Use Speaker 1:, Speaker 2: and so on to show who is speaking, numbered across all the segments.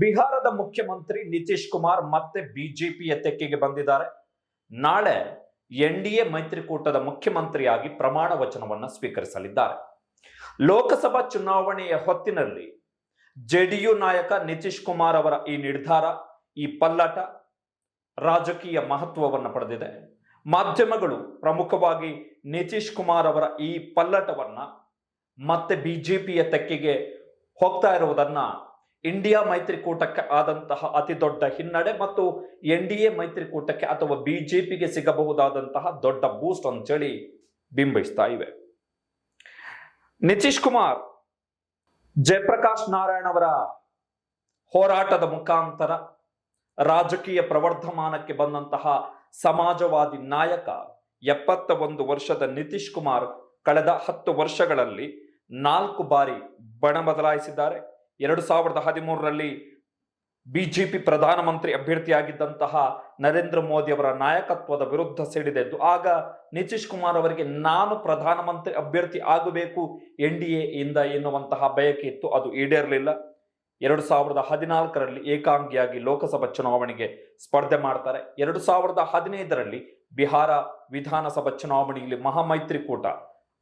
Speaker 1: ಬಿಹಾರದ ಮುಖ್ಯಮಂತ್ರಿ ನಿತೀಶ್ ಕುಮಾರ್ ಮತ್ತೆ ಬಿಜೆಪಿಯ ತೆಕ್ಕೆಗೆ ಬಂದಿದ್ದಾರೆ. ನಾಳೆ ಎನ್ ಡಿ ಎ ಮೈತ್ರಿಕೂಟದ ಮುಖ್ಯಮಂತ್ರಿಯಾಗಿ ಪ್ರಮಾಣ ವಚನವನ್ನು ಸ್ವೀಕರಿಸಲಿದ್ದಾರೆ. ಲೋಕಸಭಾ ಚುನಾವಣೆಯ ಹೊತ್ತಿನಲ್ಲಿ ಜೆಡಿಯು ನಾಯಕ ನಿತೀಶ್ ಕುಮಾರ್ ಅವರ ಈ ನಿರ್ಧಾರ, ಈ ಪಲ್ಲಟ ರಾಜಕೀಯ ಮಹತ್ವವನ್ನು ಪಡೆದಿದೆ. ಮಾಧ್ಯಮಗಳು ಪ್ರಮುಖವಾಗಿ ನಿತೀಶ್ ಕುಮಾರ್ ಅವರ ಈ ಪಲ್ಲಟವನ್ನ ಮತ್ತೆ ಬಿಜೆಪಿಯ ತೆಕ್ಕೆಗೆ ಹೋಗ್ತಾ ಇರುವುದನ್ನ ಇಂಡಿಯಾ ಮೈತ್ರಿಕೂಟಕ್ಕೆ ಆದಂತಹ ಅತಿ ದೊಡ್ಡ ಹಿನ್ನಡೆ ಮತ್ತು ಎನ್ ಡಿ ಎ ಮೈತ್ರಿಕೂಟಕ್ಕೆ ಅಥವಾ ಬಿಜೆಪಿಗೆ ಸಿಗಬಹುದಾದಂತಹ ದೊಡ್ಡ ಬೂಸ್ಟ್ ಅಂತೇಳಿ ಬಿಂಬಿಸ್ತಾ ಇವೆ. ನಿತೀಶ್ ಕುಮಾರ್, ಜಯಪ್ರಕಾಶ್ ನಾರಾಯಣ್ ಅವರ ಹೋರಾಟದ ಮುಖಾಂತರ ರಾಜಕೀಯ ಪ್ರವರ್ಧಮಾನಕ್ಕೆ ಬಂದಂತಹ ಸಮಾಜವಾದಿ ನಾಯಕ ಎಪ್ಪತ್ತ ಒಂದು ವರ್ಷದ ನಿತೀಶ್ ಕುಮಾರ್ ಕಳೆದ ಹತ್ತು ವರ್ಷಗಳಲ್ಲಿ ನಾಲ್ಕು ಬಾರಿ ಬಣ ಬದಲಾಯಿಸಿದ್ದಾರೆ. ಎರಡು ಸಾವಿರದ ಹದಿಮೂರರಲ್ಲಿ ಬಿಜೆಪಿ ಪ್ರಧಾನಮಂತ್ರಿ ಅಭ್ಯರ್ಥಿಯಾಗಿದ್ದಂತಹ ನರೇಂದ್ರ ಮೋದಿ ಅವರ ನಾಯಕತ್ವದ ವಿರುದ್ಧ ಸಿಡಿದೆದ್ದು, ಆಗ ನಿತೀಶ್ ಕುಮಾರ್ ಅವರಿಗೆ ನಾನು ಪ್ರಧಾನಮಂತ್ರಿ ಅಭ್ಯರ್ಥಿ ಆಗಬೇಕು, ಎನ್ ಡಿ ಎ ಇಂದ ಎನ್ನುವಂತಹ ಬಯಕೆ ಇತ್ತು, ಅದು ಈಡೇರಲಿಲ್ಲ. ಎರಡು ಸಾವಿರದ ಹದಿನಾಲ್ಕರಲ್ಲಿ ಏಕಾಂಗಿಯಾಗಿ ಲೋಕಸಭಾ ಚುನಾವಣೆಗೆ ಸ್ಪರ್ಧೆ ಮಾಡ್ತಾರೆ. ಎರಡು ಸಾವಿರದ ಹದಿನೈದರಲ್ಲಿ ಬಿಹಾರ ವಿಧಾನಸಭಾ ಚುನಾವಣೆಯಲ್ಲಿ ಮಹಾಮೈತ್ರಿಕೂಟ,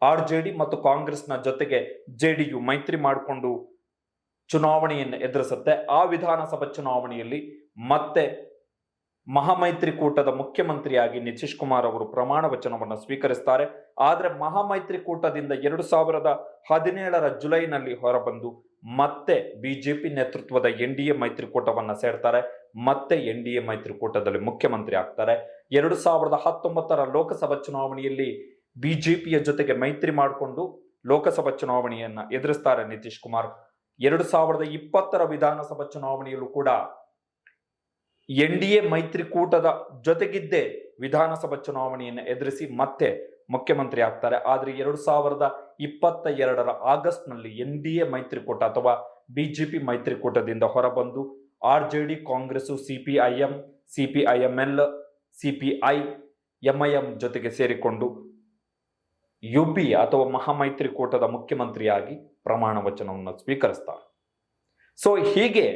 Speaker 1: ಆರ್ ಜೆ ಡಿ ಮತ್ತು ಕಾಂಗ್ರೆಸ್ನ ಜೊತೆಗೆ ಜೆ ಡಿ ಯು ಮೈತ್ರಿ ಮಾಡಿಕೊಂಡು ಚುನಾವಣೆಯನ್ನು ಎದುರಿಸುತ್ತೆ. ಆ ವಿಧಾನಸಭಾ ಚುನಾವಣೆಯಲ್ಲಿ ಮತ್ತೆ ಮಹಾಮೈತ್ರಿಕೂಟದ ಮುಖ್ಯಮಂತ್ರಿಯಾಗಿ ನಿತೀಶ್ ಕುಮಾರ್ ಅವರು ಪ್ರಮಾಣ ವಚನವನ್ನು ಸ್ವೀಕರಿಸ್ತಾರೆ. ಆದರೆ ಮಹಾಮೈತ್ರಿಕೂಟದಿಂದ ಎರಡು ಸಾವಿರದ ಹದಿನೇಳರ ಜುಲೈನಲ್ಲಿ ಹೊರಬಂದು ಮತ್ತೆ ಬಿಜೆಪಿ ನೇತೃತ್ವದ ಎನ್ ಡಿ ಎ ಮೈತ್ರಿಕೂಟವನ್ನ ಸೇರ್ತಾರೆ. ಮತ್ತೆ ಎನ್ ಡಿ ಎ ಮೈತ್ರಿಕೂಟದಲ್ಲಿ ಮುಖ್ಯಮಂತ್ರಿ ಆಗ್ತಾರೆ. ಎರಡು ಸಾವಿರದ ಹತ್ತೊಂಬತ್ತರ ಲೋಕಸಭಾ ಚುನಾವಣೆಯಲ್ಲಿ ಬಿಜೆಪಿಯ ಜೊತೆಗೆ ಮೈತ್ರಿ ಮಾಡಿಕೊಂಡು ಲೋಕಸಭಾ ಚುನಾವಣೆಯನ್ನ ಎದುರಿಸ್ತಾರೆ ನಿತೀಶ್ ಕುಮಾರ್. ಎರಡು ಸಾವಿರದ ಇಪ್ಪತ್ತರ ವಿಧಾನಸಭಾ ಚುನಾವಣೆಯಲ್ಲೂ ಕೂಡ ಎನ್ ಡಿ ಎ ಮೈತ್ರಿಕೂಟದ ಜೊತೆಗಿದ್ದೇ ವಿಧಾನಸಭಾ ಚುನಾವಣೆಯನ್ನು ಎದುರಿಸಿ ಮತ್ತೆ ಮುಖ್ಯಮಂತ್ರಿ ಆಗ್ತಾರೆ. ಆದರೆ ಎರಡು ಸಾವಿರದ ಇಪ್ಪತ್ತ ಎರಡರ ಆಗಸ್ಟ್ನಲ್ಲಿ ಎನ್ ಡಿ ಎ ಮೈತ್ರಿಕೂಟ ಅಥವಾ ಬಿಜೆಪಿ ಮೈತ್ರಿಕೂಟದಿಂದ ಹೊರಬಂದು R J D, Congress, C P I M, C P I M L, C P I, M I M ಜೊತೆಗೆ ಸೇರಿಕೊಂಡು ಯು ಪಿ ಅಥವಾ ಮಹಾಮೈತ್ರಿಕೂಟದ ಮುಖ್ಯಮಂತ್ರಿಯಾಗಿ ಪ್ರಮಾಣ ವಚನವನ್ನು ಸ್ವೀಕರಿಸ್ತಾರೆ. ಸೊ ಹೀಗೆ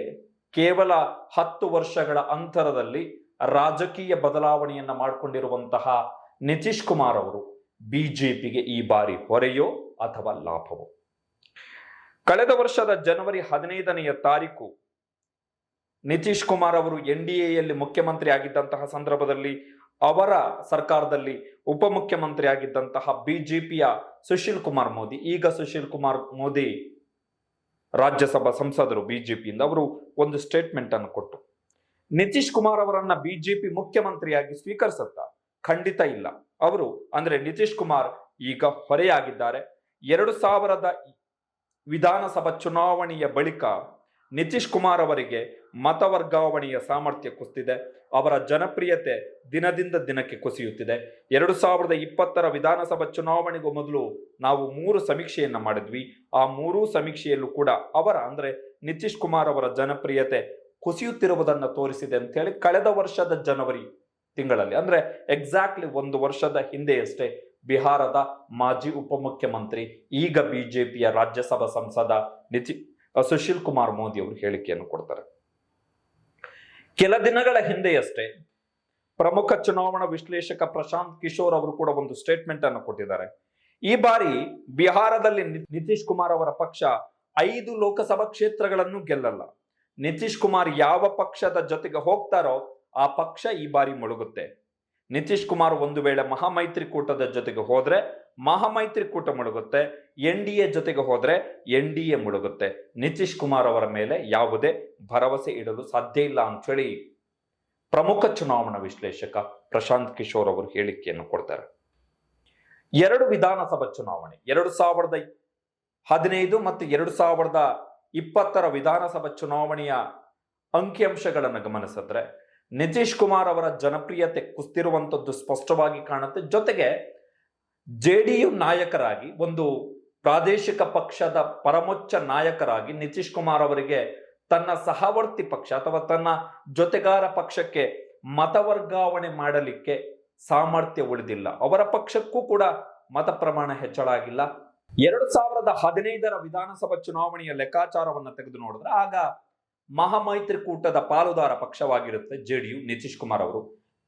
Speaker 1: ಕೇವಲ ಹತ್ತು ವರ್ಷಗಳ ಅಂತರದಲ್ಲಿ ರಾಜಕೀಯ ಬದಲಾವಣೆಯನ್ನು ಮಾಡಿಕೊಂಡಿರುವಂತಹ ನಿತೀಶ್ ಕುಮಾರ್ ಅವರು ಬಿಜೆಪಿಗೆ ಈ ಬಾರಿ ಹೊರೆಯೋ ಅಥವಾ ಲಾಭವೋ? ಕಳೆದ ವರ್ಷದ ಜನವರಿ ಹದಿನೈದನೆಯ ತಾರೀಕು ನಿತೀಶ್ ಕುಮಾರ್ ಅವರು ಎನ್ ಡಿ ಎಯಲ್ಲಿ ಮುಖ್ಯಮಂತ್ರಿ ಆಗಿದ್ದಂತಹ ಸಂದರ್ಭದಲ್ಲಿ ಅವರ ಸರ್ಕಾರದಲ್ಲಿ ಉಪಮುಖ್ಯಮಂತ್ರಿ ಆಗಿದ್ದಂತಹ ಬಿಜೆಪಿಯ ಸುಶೀಲ್ ಕುಮಾರ್ ಮೋದಿ, ಈಗ ಸುಶೀಲ್ ಕುಮಾರ್ ಮೋದಿ ರಾಜ್ಯಸಭಾ ಸಂಸದರು ಬಿಜೆಪಿಯಿಂದ ಅವರು ಒಂದು ಸ್ಟೇಟ್ಮೆಂಟ್ ಅನ್ನು ಕೊಟ್ಟು, ನಿತೀಶ್ ಕುಮಾರ್ ಅವರನ್ನ ಬಿಜೆಪಿ ಮುಖ್ಯಮಂತ್ರಿಯಾಗಿ ಸ್ವೀಕರಿಸುತ್ತಾ? ಖಂಡಿತ ಇಲ್ಲ. ಅವರು, ಅಂದ್ರೆ ನಿತೀಶ್ ಕುಮಾರ್ ಈಗ ಹೊರೆಯಾಗಿದ್ದಾರೆ. ಎರಡು ಸಾವಿರದ ವಿಧಾನಸಭಾ ಚುನಾವಣೆಯ ಬಳಿಕ ನಿತೀಶ್ ಕುಮಾರ್ ಅವರಿಗೆ ಮತ ವರ್ಗಾವಣೆಯ ಸಾಮರ್ಥ್ಯ ಕುಸಿದಿದೆ ಅವರ ಜನಪ್ರಿಯತೆ ದಿನದಿಂದ ದಿನಕ್ಕೆ ಕುಸಿಯುತ್ತಿದೆ. ಎರಡು ಸಾವಿರದ ಇಪ್ಪತ್ತರ ವಿಧಾನಸಭಾ ಚುನಾವಣೆಗೂ ಮೊದಲು ನಾವು ಮೂರು ಸಮೀಕ್ಷೆಯನ್ನು ಮಾಡಿದ್ವಿ. ಆ ಮೂರೂ ಸಮೀಕ್ಷೆಯಲ್ಲೂ ಕೂಡ ಅವರ ಅಂದ್ರೆ ನಿತೀಶ್ ಕುಮಾರ್ ಅವರ ಜನಪ್ರಿಯತೆ ಕುಸಿಯುತ್ತಿರುವುದನ್ನು ತೋರಿಸಿದೆ ಅಂತ ಹೇಳಿ ಕಳೆದ ವರ್ಷದ ಜನವರಿ ತಿಂಗಳಲ್ಲಿ, ಅಂದ್ರೆ ಎಕ್ಸಾಕ್ಟ್ಲಿ ಒಂದು ವರ್ಷದ ಹಿಂದೆಯಷ್ಟೇ ಬಿಹಾರದ ಮಾಜಿ ಉಪಮುಖ್ಯಮಂತ್ರಿ, ಈಗ ಬಿಜೆಪಿಯ ರಾಜ್ಯಸಭಾ ಸಂಸದ ನಿತಿ ಸುಶೀಲ್ ಕುಮಾರ್ ಮೋದಿ ಅವರು ಹೇಳಿಕೆಯನ್ನು ಕೊಡ್ತಾರೆ. ಕೆಲ ದಿನಗಳ ಹಿಂದೆಯಷ್ಟೇ ಪ್ರಮುಖ ಚುನಾವಣಾ ವಿಶ್ಲೇಷಕ ಪ್ರಶಾಂತ್ ಕಿಶೋರ್ ಅವರು ಕೂಡ ಒಂದು ಸ್ಟೇಟ್ಮೆಂಟ್ ಅನ್ನು ಕೊಟ್ಟಿದ್ದಾರೆ. ಈ ಬಾರಿ ಬಿಹಾರದಲ್ಲಿ ನಿತೀಶ್ ಕುಮಾರ್ ಅವರ ಪಕ್ಷ ಐದು ಲೋಕಸಭಾ ಕ್ಷೇತ್ರಗಳನ್ನು ಗೆಲ್ಲಲ್ಲ. ನಿತೀಶ್ ಕುಮಾರ್ ಯಾವ ಪಕ್ಷದ ಜೊತೆಗೆ ಹೋಗ್ತಾರೋ ಆ ಪಕ್ಷ ಈ ಬಾರಿ ಮುಳುಗುತ್ತೆ. ನಿತೀಶ್ ಕುಮಾರ್ ಒಂದು ವೇಳೆ ಮಹಾಮೈತ್ರಿಕೂಟದ ಜೊತೆಗೆ ಹೋದ್ರೆ ಮಹಾಮೈತ್ರಿಕೂಟ ಮುಳುಗುತ್ತೆ. ಎನ್ ಡಿ ಎ ಜೊತೆಗೆ ಹೋದ್ರೆ ಎನ್ ಡಿ ಎ ಮುಳುಗುತ್ತೆ. ನಿತೀಶ್ ಕುಮಾರ್ ಅವರ ಮೇಲೆ ಯಾವುದೇ ಭರವಸೆ ಇಡಲು ಸಾಧ್ಯ ಇಲ್ಲ ಅಂತ ಹೇಳಿ ಪ್ರಮುಖ ಚುನಾವಣಾ ವಿಶ್ಲೇಷಕ ಪ್ರಶಾಂತ್ ಕಿಶೋರ್ ಅವರು ಹೇಳಿಕೆಯನ್ನು ಕೊಡ್ತಾರೆ. ಎರಡು ವಿಧಾನಸಭಾ ಚುನಾವಣೆ, ಎರಡು ಸಾವಿರದ ಹದಿನೈದು ಮತ್ತು ಎರಡು ಸಾವಿರದ ಇಪ್ಪತ್ತರ ವಿಧಾನಸಭಾ ಚುನಾವಣೆಯ ಅಂಕಿಅಂಶಗಳನ್ನು ಗಮನಿಸಿದ್ರೆ ನಿತೀಶ್ ಕುಮಾರ್ ಅವರ ಜನಪ್ರಿಯತೆ ಕುಸ್ತಿರುವಂಥದ್ದು ಸ್ಪಷ್ಟವಾಗಿ ಕಾಣುತ್ತೆ. ಜೊತೆಗೆ ಜೆ ಡಿ ಯು ನಾಯಕರಾಗಿ, ಒಂದು ಪ್ರಾದೇಶಿಕ ಪಕ್ಷದ ಪರಮೋಚ್ಚ ನಾಯಕರಾಗಿ ನಿತೀಶ್ ಕುಮಾರ್ ಅವರಿಗೆ ತನ್ನ ಸಹವರ್ತಿ ಪಕ್ಷ ಅಥವಾ ತನ್ನ ಜೊತೆಗಾರ ಪಕ್ಷಕ್ಕೆ ಮತ ವರ್ಗಾವಣೆ ಮಾಡಲಿಕ್ಕೆ ಸಾಮರ್ಥ್ಯ ಉಳಿದಿಲ್ಲ. ಅವರ ಪಕ್ಷಕ್ಕೂ ಕೂಡ ಮತ ಪ್ರಮಾಣ ಹೆಚ್ಚಳ ಆಗಿಲ್ಲ. ಎರಡು ಸಾವಿರದ ಹದಿನೈದರ ವಿಧಾನಸಭಾ ಚುನಾವಣೆಯ ಲೆಕ್ಕಾಚಾರವನ್ನು ತೆಗೆದು ನೋಡಿದ್ರೆ ಆಗ ಮಹಾಮೈತ್ರಿಕೂಟದ ಪಾಲುದಾರ ಪಕ್ಷವಾಗಿರುತ್ತೆ J D U Nitish Kumar ಅವರು.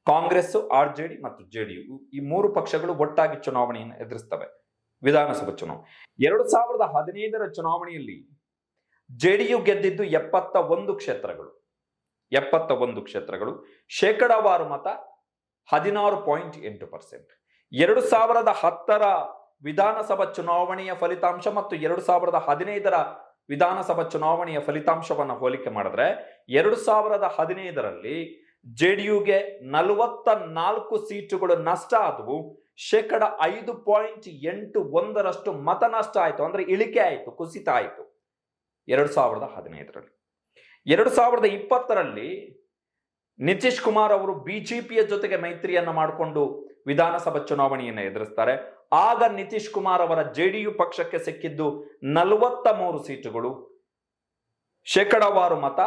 Speaker 1: ಕಾಂಗ್ರೆಸ್ ಆರ್ ಜೆ ಡಿ ಮತ್ತು ಜೆ ಡಿ ಯು ಈ ಮೂರು ಪಕ್ಷಗಳು ಒಟ್ಟಾಗಿ ಚುನಾವಣೆಯನ್ನು ಎದುರಿಸ್ತವೆ. ವಿಧಾನಸಭಾ ಚುನಾವಣೆ. ಎರಡು ಸಾವಿರದ ಹದಿನೈದರ ಚುನಾವಣೆಯಲ್ಲಿ ಜೆ ಡಿ ಯು ಗೆದ್ದಿದ್ದು ಎಪ್ಪತ್ತ ಒಂದು ಕ್ಷೇತ್ರಗಳು. ಎಪ್ಪತ್ತ ಒಂದು ಕ್ಷೇತ್ರಗಳು. ಶೇಕಡಾವಾರು ಮತ ಹದಿನಾರು ಪಾಯಿಂಟ್ ಎಂಟು ಪರ್ಸೆಂಟ್. ಎರಡು ಸಾವಿರದ ಹತ್ತರ ವಿಧಾನಸಭಾ ಚುನಾವಣೆಯ ಫಲಿತಾಂಶ ಮತ್ತು ಎರಡು ಸಾವಿರದ ಹದಿನೈದರ ವಿಧಾನಸಭಾ ಚುನಾವಣೆಯ ಫಲಿತಾಂಶವನ್ನು ಹೋಲಿಕೆ ಮಾಡಿದ್ರೆ ಎರಡು ಸಾವಿರದ ಹದಿನೈದರಲ್ಲಿ ಜೆ ಡಿ ಯುಗೆ ನಲವತ್ತ ನಾಲ್ಕು ಸೀಟುಗಳು ನಷ್ಟ ಆದವು. ಶೇಕಡ ಐದು ಪಾಯಿಂಟ್ ಎಂಟು ಒಂದರಷ್ಟು ಮತ ನಷ್ಟ ಆಯಿತು. ಅಂದ್ರೆ ಇಳಿಕೆ ಆಯಿತು, ಕುಸಿತ ಆಯಿತು. ಎರಡು ಸಾವಿರದ ಹದಿನೈದರಲ್ಲಿ. ಎರಡು ಸಾವಿರದ ಇಪ್ಪತ್ತರಲ್ಲಿ ನಿತೀಶ್ ಕುಮಾರ್ ಅವರು ಬಿಜೆಪಿಯ ಜೊತೆಗೆ ಮೈತ್ರಿಯನ್ನು ಮಾಡಿಕೊಂಡು ವಿಧಾನಸಭಾ ಚುನಾವಣೆಯನ್ನು ಎದುರಿಸ್ತಾರೆ. ಆಗ ನಿತೀಶ್ ಕುಮಾರ್ ಅವರ ಜೆಡಿಯು ಪಕ್ಷಕ್ಕೆ ಸಿಕ್ಕಿದ್ದು ನಲವತ್ತ ಮೂರು ಸೀಟುಗಳು. ಶೇಕಡಾವಾರು ಮತ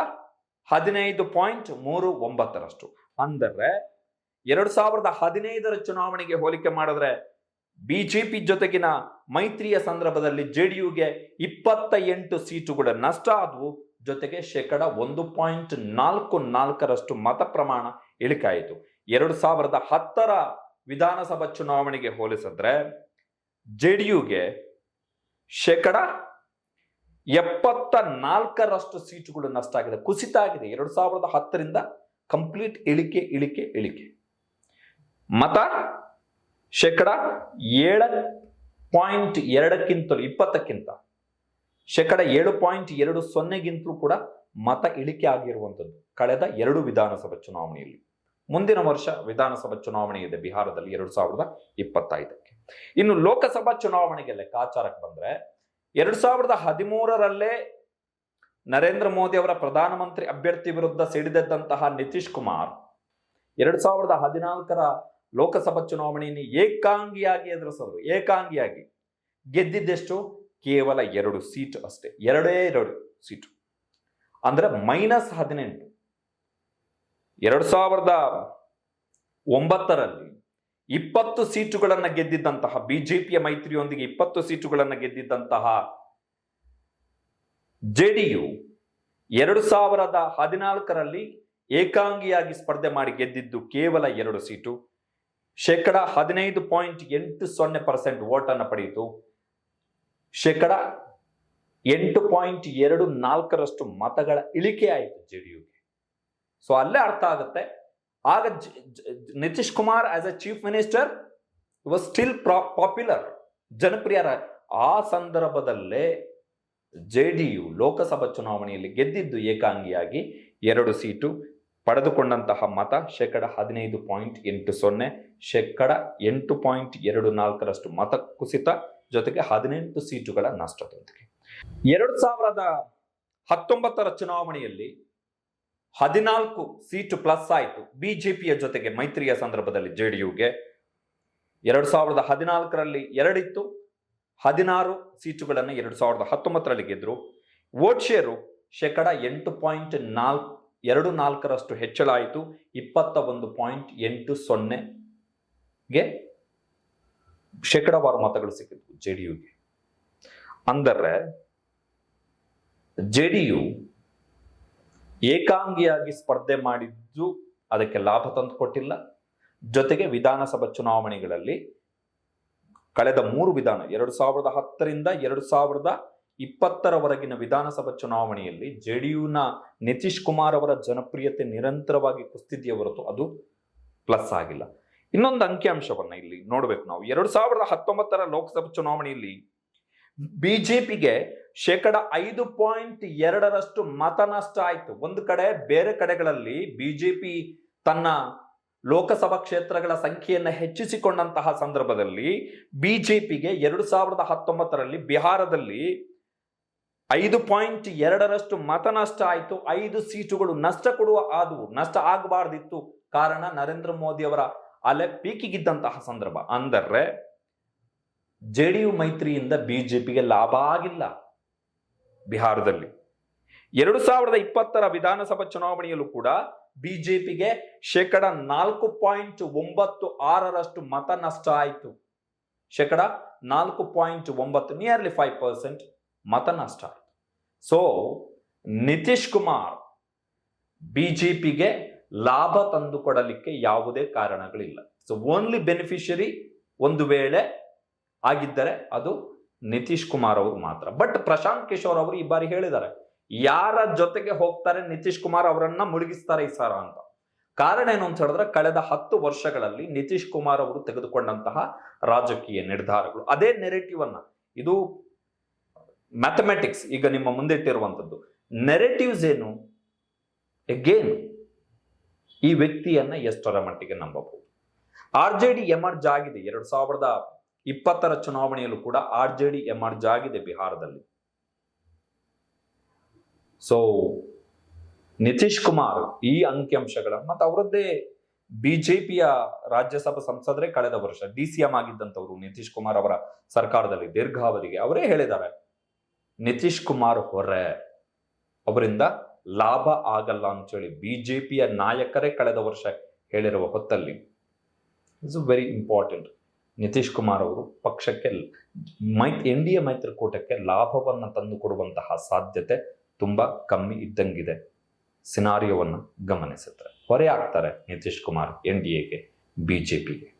Speaker 1: ಹದಿನೈದು ಪಾಯಿಂಟ್ ಮೂರು ಒಂಬತ್ತರಷ್ಟು. ಅಂದರೆ ಎರಡು ಸಾವಿರದ ಹದಿನೈದರ ಚುನಾವಣೆಗೆ ಹೋಲಿಕೆ ಮಾಡಿದ್ರೆ ಬಿಜೆಪಿ ಜೊತೆಗಿನ ಮೈತ್ರಿಯ ಸಂದರ್ಭದಲ್ಲಿ ಜೆಡಿಯುಗೆ ಇಪ್ಪತ್ತ ಎಂಟು ಸೀಟುಗಳ ನಷ್ಟ ಆದವು. ಜೊತೆಗೆ ಶೇಕಡ ಒಂದು ಪಾಯಿಂಟ್ ನಾಲ್ಕು ನಾಲ್ಕರಷ್ಟು ಮತ ಪ್ರಮಾಣ ಇಳಿಕಾಯಿತು. ಎರಡು ಸಾವಿರದ ಹತ್ತರ ವಿಧಾನಸಭಾ ಚುನಾವಣೆಗೆ ಹೋಲಿಸಿದ್ರೆ ಜೆಡಿಯುಗೆ ಶೇಕಡ ಎಪ್ಪತ್ತ ನಾಲ್ಕರಷ್ಟು ಸೀಟುಗಳು ನಷ್ಟ ಆಗಿದೆ. ಕುಸಿತ ಆಗಿದೆ. ಎರಡು ಸಾವಿರದ ಹತ್ತರಿಂದ ಕಂಪ್ಲೀಟ್ ಇಳಿಕೆ ಇಳಿಕೆ ಇಳಿಕೆ. ಮತ ಶೇಕಡ ಏಳ ಪಾಯಿಂಟ್ ಎರಡಕ್ಕಿಂತಲೂ, ಇಪ್ಪತ್ತಕ್ಕಿಂತ ಶೇಕಡ ಏಳು ಪಾಯಿಂಟ್ ಎರಡು ಸೊನ್ನೆಗಿಂತಲೂ ಕೂಡ ಮತ ಇಳಿಕೆ ಆಗಿರುವಂಥದ್ದು. ಕಳೆದ ಎರಡು ವಿಧಾನಸಭಾ ಚುನಾವಣೆಯಲ್ಲಿ. ಮುಂದಿನ ವರ್ಷ ವಿಧಾನಸಭಾ ಚುನಾವಣೆ ಇದೆ ಬಿಹಾರದಲ್ಲಿ ಎರಡು ಸಾವಿರದ ಇಪ್ಪತ್ತೈದಕ್ಕೆ. ಇನ್ನು ಲೋಕಸಭಾ ಚುನಾವಣೆಗೆ ಲೆಕ್ಕಾಚಾರಕ್ಕೆ ಬಂದ್ರೆ ಎರಡು ಸಾವಿರದ ಹದಿಮೂರರಲ್ಲೇ ನರೇಂದ್ರ ಮೋದಿ ಅವರ ಪ್ರಧಾನಮಂತ್ರಿ ಅಭ್ಯರ್ಥಿ ವಿರುದ್ಧ ಸಿಡಿದೆದ್ದಂತಹ ನಿತೀಶ್ ಕುಮಾರ್ ಎರಡು ಸಾವಿರದ ಹದಿನಾಲ್ಕರ ಲೋಕಸಭಾ ಚುನಾವಣೆಯನ್ನು ಏಕಾಂಗಿಯಾಗಿ ಎದುರಿಸಿದ್ರು. ಏಕಾಂಗಿಯಾಗಿ ಗೆದ್ದಿದ್ದೆಷ್ಟು? ಕೇವಲ ಎರಡು ಸೀಟು ಅಷ್ಟೇ. ಎರಡೇ ಎರಡು ಸೀಟು. ಅಂದ್ರೆ ಮೈನಸ್ ಹದಿನೆಂಟು. ಎರಡು ಸಾವಿರದ ಒಂಬತ್ತರಲ್ಲಿ ಇಪ್ಪತ್ತು ಸೀಟುಗಳನ್ನು ಗೆದ್ದಿದ್ದಂತಹ ಬಿಜೆಪಿಯ ಮೈತ್ರಿಯೊಂದಿಗೆ ಇಪ್ಪತ್ತು ಸೀಟುಗಳನ್ನು ಗೆದ್ದಿದ್ದಂತಹ ಜೆಡಿಯು ಎರಡು ಸಾವಿರದ ಹದಿನಾಲ್ಕರಲ್ಲಿ ಏಕಾಂಗಿಯಾಗಿ ಸ್ಪರ್ಧೆ ಮಾಡಿ ಗೆದ್ದಿದ್ದು ಕೇವಲ ಎರಡು ಸೀಟು. ಶೇಕಡ ಹದಿನೈದು ಪಾಯಿಂಟ್ ಎಂಟು ಸೊನ್ನೆ ಪರ್ಸೆಂಟ್ ಓಟನ್ನು ಪಡೆಯಿತು. ಶೇಕಡ ಎಂಟು ಪಾಯಿಂಟ್ ಎರಡು ನಾಲ್ಕರಷ್ಟು ಮತಗಳ ಇಳಿಕೆ ಆಯಿತು ಜೆ ಡಿ ಯುಗೆ ಸೊ ಅಲ್ಲೇ ಅರ್ಥ ಆಗುತ್ತೆ. ಆಗ Nitish Kumar as a chief minister was still popular ಜನಪ್ರಿಯರ, ಆ ಸಂದರ್ಭದಲ್ಲೇ ಜೆ ಡಿ ಯು ಲೋಕಸಭಾ ಚುನಾವಣೆಯಲ್ಲಿ ಗೆದ್ದಿದ್ದು ಏಕಾಂಗಿಯಾಗಿ ಎರಡು ಸೀಟು ಪಡೆದುಕೊಂಡಂತಹ ಮತ ಶೇಕಡ ಹದಿನೈದು ಪಾಯಿಂಟ್ ಎಂಟು ಸೊನ್ನೆ, ಶೇಕಡ ಎಂಟು ಪಾಯಿಂಟ್ ಎರಡು ನಾಲ್ಕರಷ್ಟು ಮತ ಕುಸಿತ ಜೊತೆಗೆ ಹದಿನೆಂಟು ಸೀಟುಗಳ ನಷ್ಟದೊಂದಿಗೆ. ಎರಡು ಸಾವಿರದ ಹತ್ತೊಂಬತ್ತರ ಚುನಾವಣೆಯಲ್ಲಿ ಹದಿನಾಲ್ಕು ಸೀಟು ಪ್ಲಸ್ ಆಯಿತು. ಬಿಜೆಪಿಯ ಜೊತೆಗೆ ಮೈತ್ರಿಯ ಸಂದರ್ಭದಲ್ಲಿ ಜೆ ಡಿ ಯುಗೆ ಎರಡು ಸಾವಿರದ ಹದಿನಾಲ್ಕರಲ್ಲಿ ಎರಡಿತ್ತು ಹದಿನಾರು ಸೀಟುಗಳನ್ನು ಎರಡು ಸಾವಿರದ ಹತ್ತೊಂಬತ್ತರಲ್ಲಿ ಗೆದ್ರು. ವೋಟ್ ಶೇರು ಶೇಕಡ ಎಂಟು ಪಾಯಿಂಟ್ ನಾಲ್ಕು, ಎರಡು ನಾಲ್ಕರಷ್ಟು ಹೆಚ್ಚಳ ಆಯಿತು. ಇಪ್ಪತ್ತ ಒಂದು ಪಾಯಿಂಟ್ ಎಂಟು ಸೊನ್ನೆಗೆ ಶೇಕಡವಾರು ಮತಗಳು ಸಿಕ್ಕಿದ್ವು ಜೆ ಡಿ ಯುಗೆ ಅಂದರೆ ಜೆ ಡಿ ಯು ಏಕಾಂಗಿಯಾಗಿ ಸ್ಪರ್ಧೆ ಮಾಡಿದ್ದು ಅದಕ್ಕೆ ಲಾಭ ತಂದು ಕೊಟ್ಟಿಲ್ಲ ಜೊತೆಗೆ ವಿಧಾನಸಭಾ ಚುನಾವಣೆಗಳಲ್ಲಿ ಕಳೆದ ಮೂರು ವಿಧಾನ, ಎರಡು ಸಾವಿರದ ಹತ್ತರಿಂದ ಎರಡು ಸಾವಿರದ ಇಪ್ಪತ್ತರವರೆಗಿನ ವಿಧಾನಸಭಾ ಚುನಾವಣೆಯಲ್ಲಿ ಜೆ ಡಿ ಯುನ ನಿತೀಶ್ ಕುಮಾರ್ ಅವರ ಜನಪ್ರಿಯತೆ ನಿರಂತರವಾಗಿ ಕುಸ್ತಿದೆಯ ಹೊರತು ಅದು ಪ್ಲಸ್ ಆಗಿಲ್ಲ. ಇನ್ನೊಂದು ಅಂಕಿಅಂಶವನ್ನ ಇಲ್ಲಿ ನೋಡ್ಬೇಕು ನಾವು. ಎರಡು ಸಾವಿರದ ಹತ್ತೊಂಬತ್ತರ ಲೋಕಸಭಾ ಚುನಾವಣೆಯಲ್ಲಿ ಬಿಜೆಪಿಗೆ ಶೇಕಡ ಐದು ಪಾಯಿಂಟ್ ಎರಡರಷ್ಟು ಮತ ನಷ್ಟ ಆಯಿತು. ಒಂದು ಕಡೆ ಬೇರೆ ಕಡೆಗಳಲ್ಲಿ ಬಿಜೆಪಿ ತನ್ನ ಲೋಕಸಭಾ ಕ್ಷೇತ್ರಗಳ ಸಂಖ್ಯೆಯನ್ನು ಹೆಚ್ಚಿಸಿಕೊಂಡಂತಹ ಸಂದರ್ಭದಲ್ಲಿ ಬಿಜೆಪಿಗೆ ಎರಡು ಸಾವಿರದ ಹತ್ತೊಂಬತ್ತರಲ್ಲಿ ಬಿಹಾರದಲ್ಲಿ ಐದು ಪಾಯಿಂಟ್ ಎರಡರಷ್ಟು ಮತ ನಷ್ಟ ಆಯಿತು. ಐದು ಸೀಟುಗಳು ನಷ್ಟ ಕೊಡುವ ಆದವು. ನಷ್ಟ ಆಗಬಾರ್ದಿತ್ತು. ಕಾರಣ ನರೇಂದ್ರ ಮೋದಿ ಅವರ ಅಲೆ ಪೀಕಿಗಿದ್ದಂತಹ ಸಂದರ್ಭ. ಅಂದರೆ ಜೆ ಡಿ ಯು ಮೈತ್ರಿಯಿಂದ ಬಿಜೆಪಿಗೆ ಲಾಭ ಆಗಿಲ್ಲ. ಬಿಹಾರದಲ್ಲಿ. ಎರಡು ಸಾವಿರದ ಇಪ್ಪತ್ತರ ವಿಧಾನಸಭಾ ಚುನಾವಣೆಯಲ್ಲೂ ಕೂಡ ಬಿಜೆಪಿಗೆ ಶೇಕಡ ನಾಲ್ಕು ಪಾಯಿಂಟ್ ಒಂಬತ್ತು ಆರರಷ್ಟು ಮತ ನಷ್ಟ ಆಯಿತು. ಶೇಕಡ ನಾಲ್ಕು ಪಾಯಿಂಟ್ ಒಂಬತ್ತು ನಿಯರ್ಲಿ ಫೈವ್ ಪರ್ಸೆಂಟ್ ಮತ ನಷ್ಟ ಆಯಿತು. ಸೊ ನಿತೀಶ್ ಕುಮಾರ್ ಬಿಜೆಪಿಗೆ ಲಾಭ ತಂದುಕೊಡಲಿಕ್ಕೆ ಯಾವುದೇ ಕಾರಣಗಳಿಲ್ಲ. ಸೊ ಓನ್ಲಿ ಬೆನಿಫಿಷರಿ ಒಂದು ವೇಳೆ ಆಗಿದ್ದರೆ ಅದು ನಿತೀಶ್ ಕುಮಾರ್ ಅವರು ಮಾತ್ರ. ಬಟ್ ಪ್ರಶಾಂತ್ ಕಿಶೋರ್ ಅವರು ಈ ಬಾರಿ ಹೇಳಿದ್ದಾರೆ, ಯಾರ ಜೊತೆಗೆ ಹೋಗ್ತಾರೆ ನಿತೀಶ್ ಕುಮಾರ್ ಅವರನ್ನ ಮುಳುಗಿಸ್ತಾರೆ ಈ ಸಾರ ಅಂತ. ಕಾರಣ ಏನು ಅಂತ ಹೇಳಿದ್ರೆ, ಕಳೆದ ಹತ್ತು ವರ್ಷಗಳಲ್ಲಿ ನಿತೀಶ್ ಕುಮಾರ್ ಅವರು ತೆಗೆದುಕೊಂಡಂತಹ ರಾಜಕೀಯ ನಿರ್ಧಾರಗಳು. ಅದೇ ನೆರೆಟಿವ್ ಅನ್ನ, ಇದು ಮ್ಯಾಥಮೆಟಿಕ್ಸ್ ಈಗ ನಿಮ್ಮ ಮುಂದೆ ಇಟ್ಟಿರುವಂಥದ್ದು. ನೆರೆಟಿವ್ಸ್ ಏನು? ಎಗೇನ್ ಈ ವ್ಯಕ್ತಿಯನ್ನ ಎಷ್ಟರ ಮಟ್ಟಿಗೆ ನಂಬಬಹುದು? ಆರ್ ಜೆ ಡಿ ಎಮರ್ಜ್ ಆಗಿದೆ ಎರಡು ಸಾವಿರದ ಇಪ್ಪತ್ತರ ಚುನಾವಣೆಯಲ್ಲೂ ಕೂಡ ಆರ್ ಜೆ ಡಿ ಎಮರ್ಜ್ ಆಗಿದೆ ಬಿಹಾರದಲ್ಲಿ. ಸೊ ನಿತೀಶ್ ಕುಮಾರ್ ಈ ಅಂಕಿಅಂಶಗಳ ಮತ್ತು ಅವರದ್ದೇ ಬಿಜೆಪಿಯ ರಾಜ್ಯಸಭಾ ಸಂಸದರೇ ಕಳೆದ ವರ್ಷ ಡಿ ಸಿ ಎಂ ಆಗಿದ್ದಂಥವ್ರು ನಿತೀಶ್ ಕುಮಾರ್ ಅವರ ಸರ್ಕಾರದಲ್ಲಿ ದೀರ್ಘಾವಧಿಗೆ ಅವರೇ ಹೇಳಿದ್ದಾರೆ, ನಿತೀಶ್ ಕುಮಾರ್ ಹೊರೆ, ಅವರಿಂದ ಲಾಭ ಆಗಲ್ಲ ಅಂತೇಳಿ ಬಿಜೆಪಿಯ ನಾಯಕರೇ ಕಳೆದ ವರ್ಷ ಹೇಳಿರುವ ಹೊತ್ತಲ್ಲಿ it's very important Nitish Kumar ಅವರು ಪಕ್ಷಕ್ಕೆ ಮೈ ಎನ್ ಡಿ ಎ ಮೈತ್ರಿಕೂಟಕ್ಕೆ ಲಾಭವನ್ನು ತಂದು ಕೊಡುವಂತಹ ಸಾಧ್ಯತೆ ತುಂಬ ಕಮ್ಮಿ ಇದ್ದಂಗಿದೆ. ಸಿನಾರಿಯೋವನ್ನು ಗಮನಿಸುತ್ತೆ ಹೊರೆ ಆಗ್ತಾರೆ ನಿತೀಶ್ ಕುಮಾರ್ ಎನ್ ಡಿ ಎಗೆ ಬಿಜೆಪಿಗೆ